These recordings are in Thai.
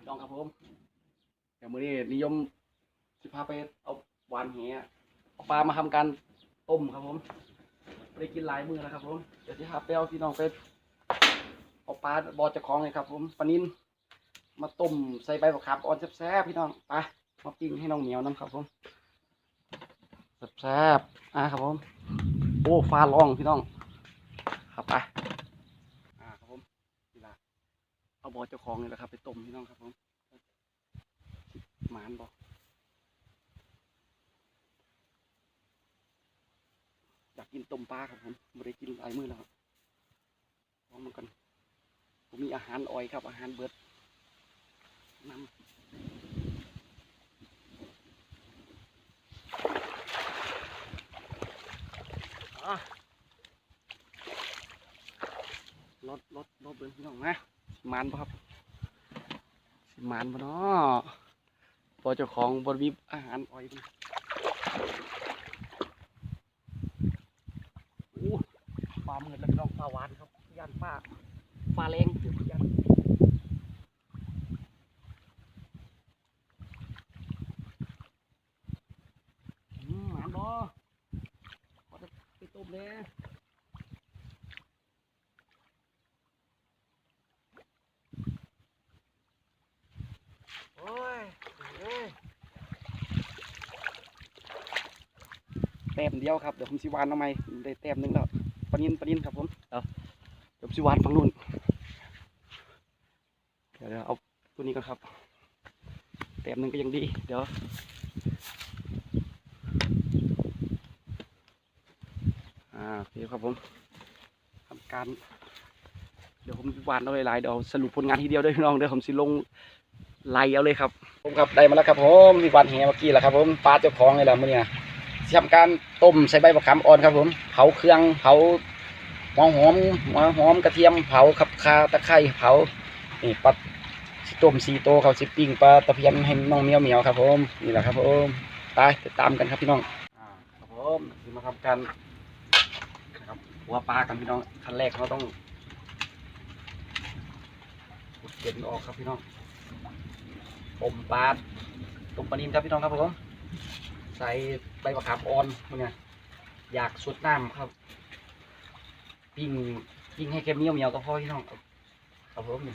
พี่น้องครับผมเดี๋ยวมื้อนี้นิยมสิพาไปเอาหวานแหเอาปลามาทำการต้มครับผมไม่ได้กินหลายมื้อแล้วครับผมเดี๋ยวสิพาไปเอาพี่น้องไปเอาปลาบอเจะคล้องเลยครับ ผมปลานินมาต้มใส่ใบมะขามอ่อนแซ่บๆพี่น้องไปมาปิ้งให้น้องเหมียวน้ำครับผมแซ่บๆอะครับผม โอ้ฟ้าร้องพี่น้อง ครับไปอ่าครับผมนี่ละ เอาบอเจ้าของนี่แหละครับ ไปต้มพี่น้องครับผมหมานบอกอยากกินต้มปลาครับผมไม่ได้กินหลายมื้อแล้วครับลองมันกันผมมีอาหารออยครับ อาหารเบิดน้ำรถรถรถเดินพี่น้องนะ มานบ่ครับสิมานบ่เนาะพอเจ้าของบริบอาหารอ่อยโอ้ปลาเหมือนแล้วก็ปลาหวานครับย่านป้าปลาแรงเดี๋ยวย่านอืมหมานบ่พอจะไปต้มเลย โอ้ยเอ้ยแต้มเดียวครับเดี๋ยวผมสิวานเอาไหมได้แต้มหนึงแล้วปะนินปะนินครับผมเอาเดี๋ยวผมสิวานฝั่งนู้นเดี๋ยวเดี๋ยวเอาตัวนี้ก่อนครับแต้มหนึงก็ยังดี เดี๋ยวอ่าโอเคครับผมทำการ เดี๋ยวผมวานเอาหลายๆเดี๋ยวสรุปผลงานทีเดียวเด้วยพี่น้องเดี๋ยวผมสิลงไล่เอาเลยครับ ผมครับได้มาแล้วครับผมมีวันแหเมื่อกี้แหละครับผมปลาเจ้าของเลยแหละมื่อนี้นะ ทำการต้มใส่ใบมะขามอ่อนครับผม เผาเครื่องเผาหัวหอมหัวหอมกระเทียมเผาขับคาตะไคร้เผานี่ปลาสิต้มสีโตเขาสิปิ้งปลาตะเพียนให้น้องเมียวเมียวครับผมนี่แหละครับผมไปติดตามกันครับพี่น้องครับผมนี่มาทำการครับหัวปลากันพี่น้องขั้นแรกเราต้องเก็บออกครับพี่น้องต้มปลาต้มปลานินครับพี่น้องครับผม ใส่ใบมะขามอ่อนมึงไงอยากสดน้ำครับ ปิ้งปิ้งให้เค็มเหนียวเหนียวก็พอพี่น้องครับผมนี่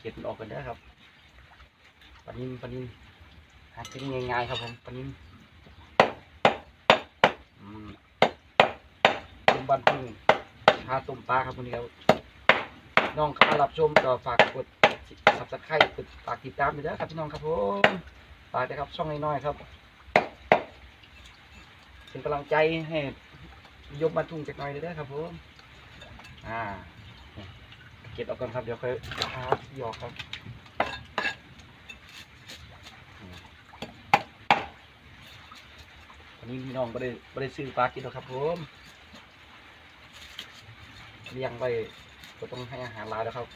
เก็บมันออกกันได้ครับปนินปนินหากินง่ายๆครับผมปนินอืมต้มบันพึ่งพาตุ้มปลาครับวันนี้ครับน้องเข้ารับชมก็ฝากกดสับสไครต์กดฝากติดตามด้วยนะครับพี่น้องครับผมฝากนะครับช่องน้อยๆครับ เป็นกำลังใจให้ยกมาทุ่งจากหน่อยเลยครับผมอ่าเก็บเอาก่อนครับเดี๋ยวค่อยพาหยอกครับวันนี้พี่น้องไม่ได้ไม่ได้ซื้อปลากินหรอกครับผมเลี้ยงไว้ก็ต้องให้อาหารหลายแล้วครับ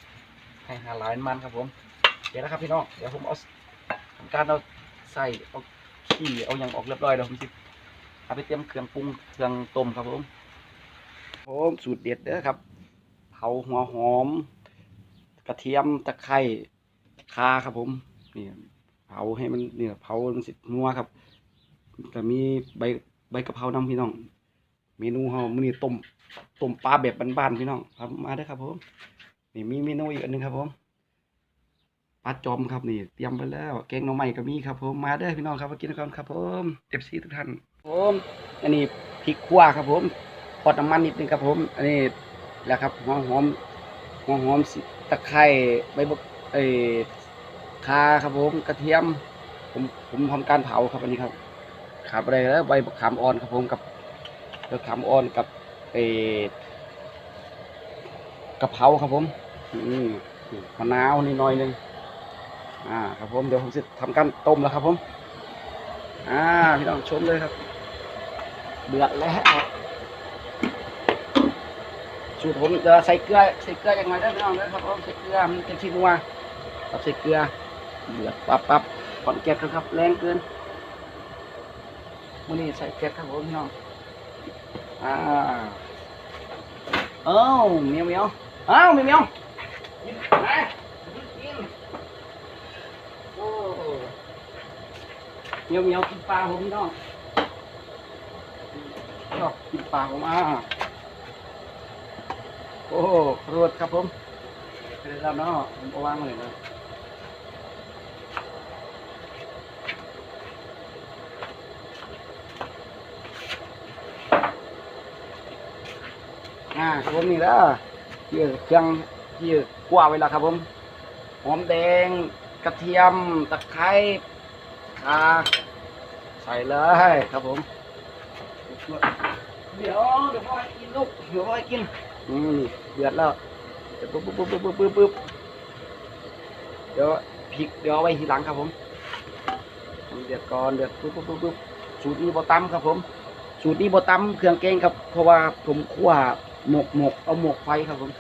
ให้อาหารหลายมันครับผมเดี๋ยวนะครับพี่น้องเดี๋ยวผมเอาทำการเอาใส่เอาขี้เอาอย่างออกเรียบร้อยแล้วผมสิ เอาไปเตรียมเครื่องปรุงเครื่องต้มครับผมผมสูตรเด็ดเด้อครับ เผาหัวหอม กระเทียมตะไคร้ข่าครับผมนี่เผาให้มันเนี่ยเผามันสินัวครับก็มีใบใบกะเพรานำพี่น้อง เมนูเฮามื้อนี้ต้มต้มปลาแบบบ้านๆพี่น้องครับมาเด้อครับผมนี่มีเมนูอีกอันหนึงครับผมปลาจอมครับนี่เตรียมไปแล้ว แกงหน่อไม้ก็มีครับผมมาเด้อพี่น้องครับมากินกันครับผมเอฟซีทุกท่าน ผมอันนี้พริกขั่วครับผมพอดน้ำมันนิดนึงครับผมอันนี้แหละครับหัวหอมหัวหอมตะไคร้ใบบักเอ้ยข่าครับผมกระเทียม ผมผมทำการเผาครับอันนี้ครับขาบอะไรแล้วใบบักขามอ่อนครับผมกับใบบักขามอ่อนกับเอ้กะเพราครับผมอืมมะนาวนิดหน่อยหนึงอ่าครับผมเดี๋ยวผมจะทำการต้มแล้วครับผม อ่าพี่น้องชมเลยครับ เบือแล้วสูตรผมจะใส่เกลือใส่เกลือยังไงได้ไม่อาเลครับผมใส่เกลือมันจะชิ้นัวครับใส่เกลือเบือปั๊บปั๊บผ่อนแก๊สครับแรงเกินวันนี้ใส่แก๊สครับผมน้องอ้าวเอ้าเมียวเมียวอ้าวเมียวเมียวสิเมียวเมียวกินปลาผมน้อง ชอบกินปลาผมอะโอ้โหรวดครับผมไปแล้วเนาะผมก็วางเลยนะอ่าครับผมนี่ละเยื่อเครื่องเยื่อกว่าไว้แล้วครับผมหอมแดงกระเทียมตะไคร้ข่าใส่เลยครับผม เดี๋ยวเดี๋ยวพ่อให้กินลูกเดี๋ยวพ่อให้กินอืมเดือดแล้วเดี๋ยวปุ๊บปุ๊บปุ๊บปุ๊บปุ๊บปุ๊บเดี๋ยวพริกเดี๋ยวเอาไว้ทีหลังครับผมเดือดก่อนเดือดปุ๊บปุ๊บปุ๊บปุ๊บสูตรนี้บอตำครับผม สูตรนี้บอตำเครื่องแกงครับ เพราะว่าผมคั่วหมกหมกเอาหมกไฟครับผม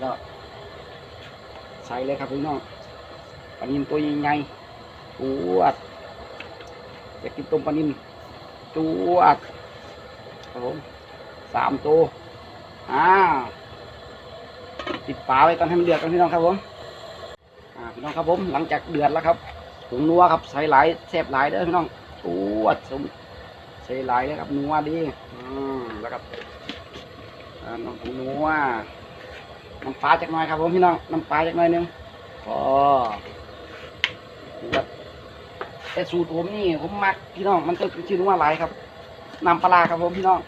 แล้วใส่เลยครับพี่น้องปลานินตัวใหญ่ๆจวดอยากกินต้มปลานิน จวดครับผมสามตัวอ่าติดฝาไว้ก่อนให้มันเดือดกันพี่น้องครับผมอ่าพี่น้องครับผมหลังจากเดือดแล้วครับผงนัวครับใส่หลายแซ่บหลายเด้อพี่น้องจวดสมใส่หลายเลยครับนัวดีอืมแล้วก็อ่าน้ำผงนัวน้ำปลาจักน่อยครับผมพี่น้องน้ำปลาจักน่อยหนึงพอครับ แต่สูตรผมนี่ผมมักพี่น้องมันก็ชื่อนัวหลายครับนำปลาครับผมพี่น้อง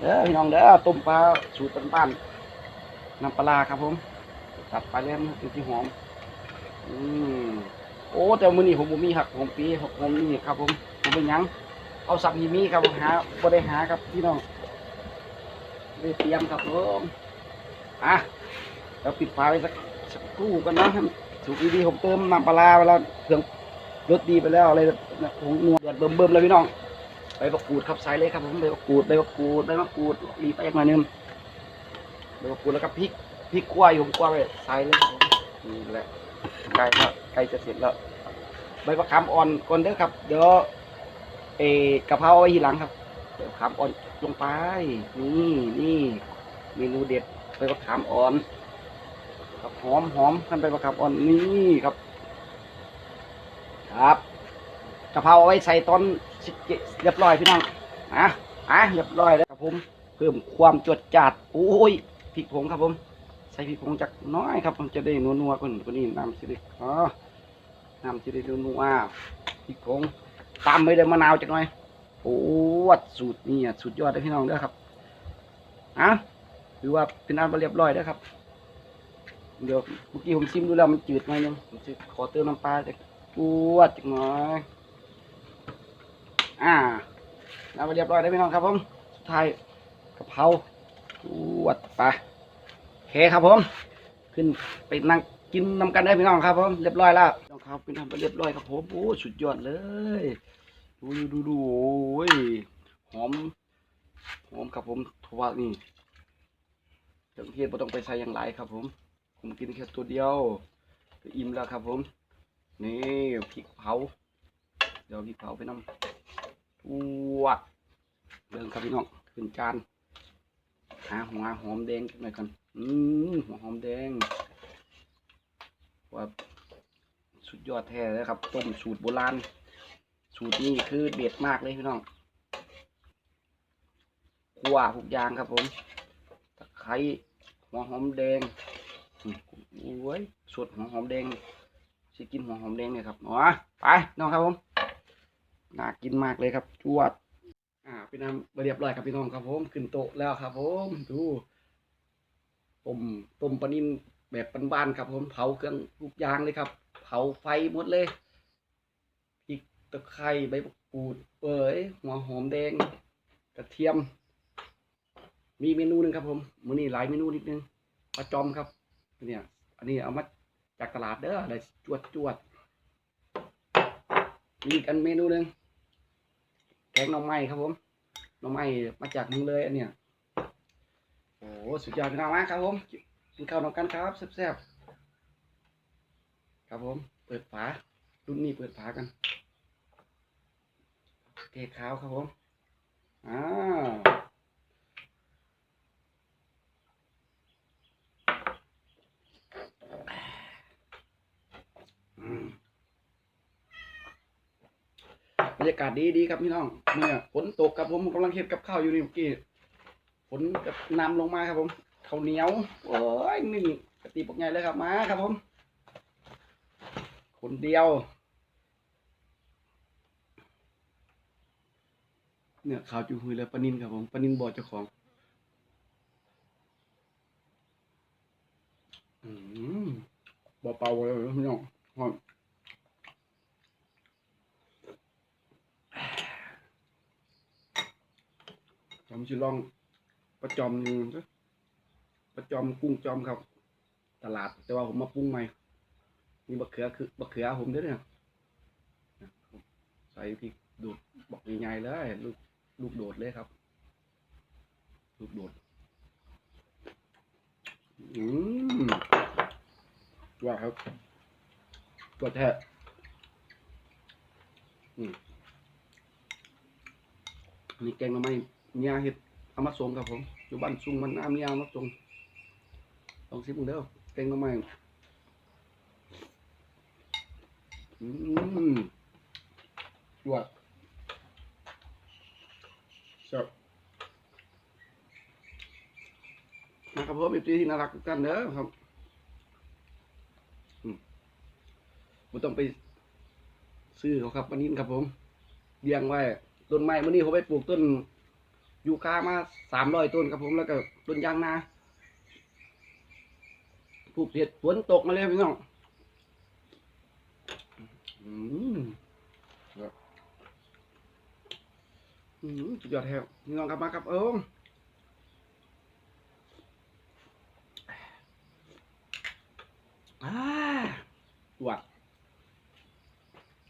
เด้อพี่น้องเด้อต้มปลาสูตรบ้านๆนำปลาครับผมตัดไปล้วมันเป็นที่หอมอืมโอ้แต่มื้อนี้ผมบ่มีครับผมปีผมนี่ครับ ผมผมเป็นยังเอาสับฮีมีครับหาบ่ได้หาครับพี่น้องได้เตรียมครับผมอะเราปิดฝาไว้สักสักครู่กันนะสุกดีๆผมเติมน้ำปลาร้าไปแล้วเครื่อง รสดีไปแล้วอะไรผงนัวเดือดเบิ่มๆเลยพี่น้องใบมะกรูดครับใส่เลยครับผมใบมะกรูดใบมะกรูดใบมะกรูดรีไปอีกหน่อยนึงใบมะกรูดแล้วก็พริกพริกกล้วยผมกล้วยใส่เลยครับนี่แหละใกล้แล้วใกล้จะเสร็จแล้วใบมะขามอ่อนก่อนเด้อครับ เดี๋ยวเอกะเพราเอาไว้ทีหลังครับเดี๋ยวขามอ่อนลงไป นี่นี่เมนูเด็ดใบมะขามอ่อนครับหอมหอมขั้นใบมะขามอ่อนนี่ครับ ครับกะเพราเอาไว้ใส่ตอนสิเรียบร้อยพี่น้องอะอะเรียบร้อยแล้วครับผมเพิ่มความจดจัดโอ้ยพริกผงครับผม ใส่พริกผงจักน้อยครับผมจะได้นัวๆกว่านี้กว่านี้น้ำสิได้อ๋อน้ำสิได้นัวๆพริกผงตามไปด้วยมะนาวจักน่อยโอ้วัดสูตรนี่อะสุดยอดเลยพี่น้องเด้อครับอะถือว่าเป็นอันเรียบร้อยแล้วครับ เดี๋ยวเมื่อกี้ผมชิมดูแล้วมันจืดหน่อยนึงผมจะขอเติมน้ำปลาจาก ปวดจักหน่อยอ่าแล้วเรียบร้อยแล้วพี่น้องครับผมสุดท้ายกะเพราปวดไปโอเคครับผม ขึ้นไปนั่งกินน้ำกันได้พี่น้องครับผมเรียบร้อยแล้วน้องครับเป็นทำไปเรียบร้อยครับผมโอ้สุดยอดเลยดูดูดูโอ้ยหอมหอมครับผมทั่วนี่เครื่องเทศไม่ต้องไปใส่อย่างไรครับผม ผมกินแค่ตัวเดียวก็อิ่มแล้วครับผม นี่พริกเผา เดี๋ยวพริกเผาไปน้ำทั่วเรื่องครับพี่น้องขึ้นจานหาหัวหอมแดงกันหน่อยกันอืมหัวหอมแดงว่าสุดยอดแท้เลยครับ ต้มสูตรโบราณ สูตรนี้คือเด็ดมากเลยพี่น้องขั่วทุกอย่างครับผมตะไคร้หัวหอมแดงอืมโอ้ยสดหัวหอมแดง สิกินหัวหอมแดงเนี่ยครับอ๋อไปน้องครับผมน่ากินมากเลยครับจวด อ่าพี่น้ำเรียบร้อยครับพี่น้องครับผมขึ้นโต๊ะแล้วครับผมดูต้มต้มปลานินแบบบ้านๆครับ ผมเผาเครื่องทุกอย่างเลยครับ เผาไฟหมดเลยตะไคร้ใบมะกรูดเอ้ยหัวหอมแดง กระเทียม มีเมนูหนึ่งครับ ผมมื้อนี้หลายเมนูนิดนึงปลาจอมครับ เนี่ย อันนี้เอามา จากตลาดเด้อได้จวดจวดมีอีกอันเมนูหนึ่งแกงหน่อไม้ครับผมหน่อไม้มาจากเมืองเลยอันเนี้ยโอ้สุดยอดพี่น้องมากครับผมกินข้าวนำกันครับแซ่บๆครับผม เปิดฝารุ่นนี้เปิดฝากันเทขาวครับผมอ่า รรยากาศดีดีครับพี่น้องเนี่ยฝนตกครับผมกำลังเฮ็ดกับข้าวอยู่นี่เมื่อกี้ฝนกับน้ำลงมาครับผมข้าวเหนียวโอ้ยนี่กะติปกใหญ่เลยครับมาครับผม คนเดียว เนี่ยข่าวจูหุยแล้วปนินครับผมปนินบอกเจ้าของอืมบ่เป่าเลยพี่น้องหอม ผมจะลองประจอมหนึ่งประจอมกุ้งจอมครับ ตลาดแต่ว่าผมมาปรุงใหม่นี่บักเขือคือบักเขือผมด้อเนี่ยใส่พริกดูดบอกใหญ่ๆเลยลูกลูกโดดเลยครับ ลูกโดดอืมว่าครับตัวแท้อืมอันนี้แกงหน่อไม้ เมียเห็ดเอามาส่งครับผม อยู่บ้านซุงมันน้าเมียเอามาส่งลองซิมึงเด้อแกงหน่อไม้อืมว่าครับนะครับผมอีกทีที่น่ารักทุกท่านเด้อครับอืมไม่ต้องไปซื้อเขาครับวันนี้ครับผมเลี้ยงไว้ต้นไม้วันนี้ผมไปปลูกต้น ยูคามาสามร้อยต้นครับผมแล้วก็ต้นยางนาปลูกเห็ดฝนตกมาเลยพี่น้องอืมครับอืมสุดยอดแท้นี่น้องครับมาครับเอออ่าหวัด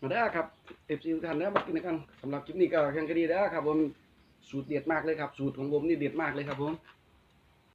มาได้ครับเอฟซีทุกท่านนะมากินกันสำหรับคลิปนี้ก็ยังก็ดีแล้ครับผม สูตรเด็ดมากเลยครับ สูตรของผมนี่เด็ดมากเลยครับผม